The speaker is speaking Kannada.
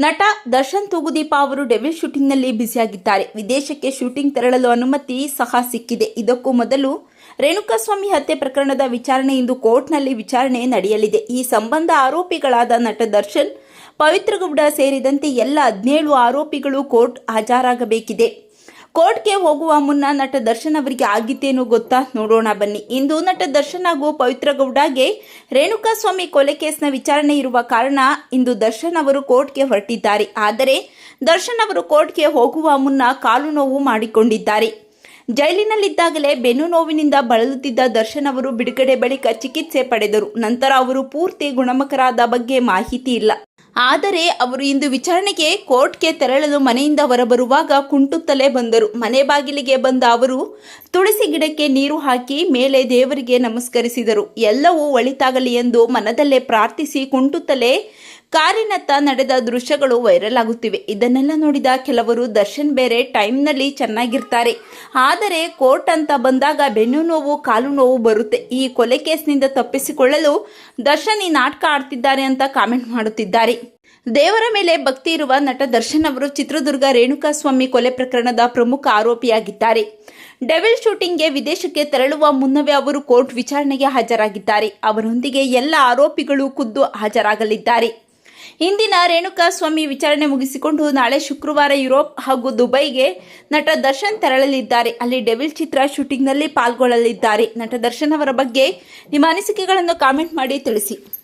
ನಟ ದರ್ಶನ್ ತೂಗುದೀಪ ಅವರು ಡೆವಿಲ್ ಶೂಟಿಂಗ್ನಲ್ಲಿ ಬ್ಯುಸಿಯಾಗಿದ್ದಾರೆ. ವಿದೇಶಕ್ಕೆ ಶೂಟಿಂಗ್ ತೆರಳಲು ಅನುಮತಿ ಸಹ ಸಿಕ್ಕಿದೆ. ಇದಕ್ಕೂ ಮೊದಲು ರೇಣುಕಾಸ್ವಾಮಿ ಹತ್ಯೆ ಪ್ರಕರಣದ ವಿಚಾರಣೆ ಇಂದು ಕೋರ್ಟ್ನಲ್ಲಿ ವಿಚಾರಣೆ ನಡೆಯಲಿದೆ. ಈ ಸಂಬಂಧ ಆರೋಪಿಗಳಾದ ನಟ ದರ್ಶನ್ ಪವಿತ್ರಗೌಡ ಸೇರಿದಂತೆ ಎಲ್ಲ ಹದಿನೇಳು ಆರೋಪಿಗಳು ಕೋರ್ಟ್ ಹಾಜರಾಗಬೇಕಿದೆ. ಕೋರ್ಟ್ಗೆ ಹೋಗುವ ಮುನ್ನ ನಟ ದರ್ಶನ್ ಅವರಿಗೆ ಆಗಿತ್ತೇನು ಗೊತ್ತಾ? ನೋಡೋಣ ಬನ್ನಿ. ಇಂದು ನಟ ದರ್ಶನ್ ಹಾಗೂ ಪವಿತ್ರ ಗೌಡಗೆ ರೇಣುಕಾಸ್ವಾಮಿ ಕೊಲೆ ಕೇಸ್ನ ವಿಚಾರಣೆ ಇರುವ ಕಾರಣ ಇಂದು ದರ್ಶನ್ ಅವರು ಕೋರ್ಟ್ಗೆ ಹೊರಟಿದ್ದಾರೆ. ಆದರೆ ದರ್ಶನ್ ಅವರು ಕೋರ್ಟ್ಗೆ ಹೋಗುವ ಮುನ್ನ ಕಾಲು ನೋವು ಮಾಡಿಕೊಂಡಿದ್ದಾರೆ. ಜೈಲಿನಲ್ಲಿದ್ದಾಗಲೇ ಬೆನ್ನು ನೋವಿನಿಂದ ಬಳಲುತ್ತಿದ್ದ ದರ್ಶನ್ ಅವರು ಬಿಡುಗಡೆ ಬಳಿಕ ಚಿಕಿತ್ಸೆ ಪಡೆದರು. ನಂತರ ಅವರು ಪೂರ್ತಿ ಗುಣಮುಖರಾದ ಬಗ್ಗೆ ಮಾಹಿತಿ ಇಲ್ಲ. ಆದರೆ ಅವರು ಇಂದು ವಿಚಾರಣೆಗೆ ಕೋರ್ಟ್ಗೆ ತೆರಳಲು ಮನೆಯಿಂದ ಹೊರಬರುವಾಗ ಕುಂಟುತ್ತಲೇ ಬಂದರು. ಮನೆ ಬಾಗಿಲಿಗೆ ಬಂದ ಅವರು ತುಳಸಿ ಗಿಡಕ್ಕೆ ನೀರು ಹಾಕಿ ಮೇಲೆ ದೇವರಿಗೆ ನಮಸ್ಕರಿಸಿದರು. ಎಲ್ಲವೂ ಒಳಿತಾಗಲಿ ಎಂದು ಮನದಲ್ಲೇ ಪ್ರಾರ್ಥಿಸಿ ಕುಂಟುತ್ತಲೇ ಕಾರಿನತ್ತ ನಡೆದ ದೃಶ್ಯಗಳು ವೈರಲ್ ಆಗುತ್ತಿವೆ. ಇದನ್ನೆಲ್ಲ ನೋಡಿದ ಕೆಲವರು ದರ್ಶನ್ ಬೇರೆ ಟೈಮ್ನಲ್ಲಿ ಚೆನ್ನಾಗಿರ್ತಾರೆ. ಆದರೆ ಕೋರ್ಟ್ ಅಂತ ಬಂದಾಗ ಬೆನ್ನು ನೋವು, ಕಾಲು ನೋವು ಬರುತ್ತೆ. ಈ ಕೊಲೆ ಕೇಸ್ನಿಂದ ತಪ್ಪಿಸಿಕೊಳ್ಳಲು ದರ್ಶನ್ ಈ ನಾಟಕ ಆಡ್ತಿದ್ದಾರೆ ಅಂತ ಕಾಮೆಂಟ್ ಮಾಡುತ್ತಿದ್ದಾರೆ. ದೇವರ ಮೇಲೆ ಭಕ್ತಿ ಇರುವ ನಟ ದರ್ಶನ್ ಅವರು ಚಿತ್ರದುರ್ಗ ರೇಣುಕಾಸ್ವಾಮಿ ಕೊಲೆ ಪ್ರಕರಣದ ಪ್ರಮುಖ ಆರೋಪಿಯಾಗಿದ್ದಾರೆ. ಡೆವಿಲ್ ಶೂಟಿಂಗ್ಗೆ ವಿದೇಶಕ್ಕೆ ತೆರಳುವ ಮುನ್ನವೇ ಅವರು ಕೋರ್ಟ್ ವಿಚಾರಣೆಗೆ ಹಾಜರಾಗಿದ್ದಾರೆ. ಅವರೊಂದಿಗೆ ಎಲ್ಲ ಆರೋಪಿಗಳು ಖುದ್ದು ಹಾಜರಾಗಲಿದ್ದಾರೆ. ಇಂದಿನ ರೇಣುಕಾ ಸ್ವಾಮಿ ವಿಚಾರಣೆ ಮುಗಿಸಿಕೊಂಡು ನಾಳೆ ಶುಕ್ರವಾರ ಯುರೋಪ್ ಹಾಗೂ ದುಬೈಗೆ ನಟ ದರ್ಶನ್ ತೆರಳಲಿದ್ದಾರೆ. ಅಲ್ಲಿ ಡೆವಿಲ್ ಚಿತ್ರ ಶೂಟಿಂಗ್ನಲ್ಲಿ ಪಾಲ್ಗೊಳ್ಳಲಿದ್ದಾರೆ. ನಟ ದರ್ಶನ್ ಅವರ ಬಗ್ಗೆ ನಿಮ್ಮ ಅನಿಸಿಕೆಗಳನ್ನು ಕಾಮೆಂಟ್ ಮಾಡಿ ತಿಳಿಸಿ.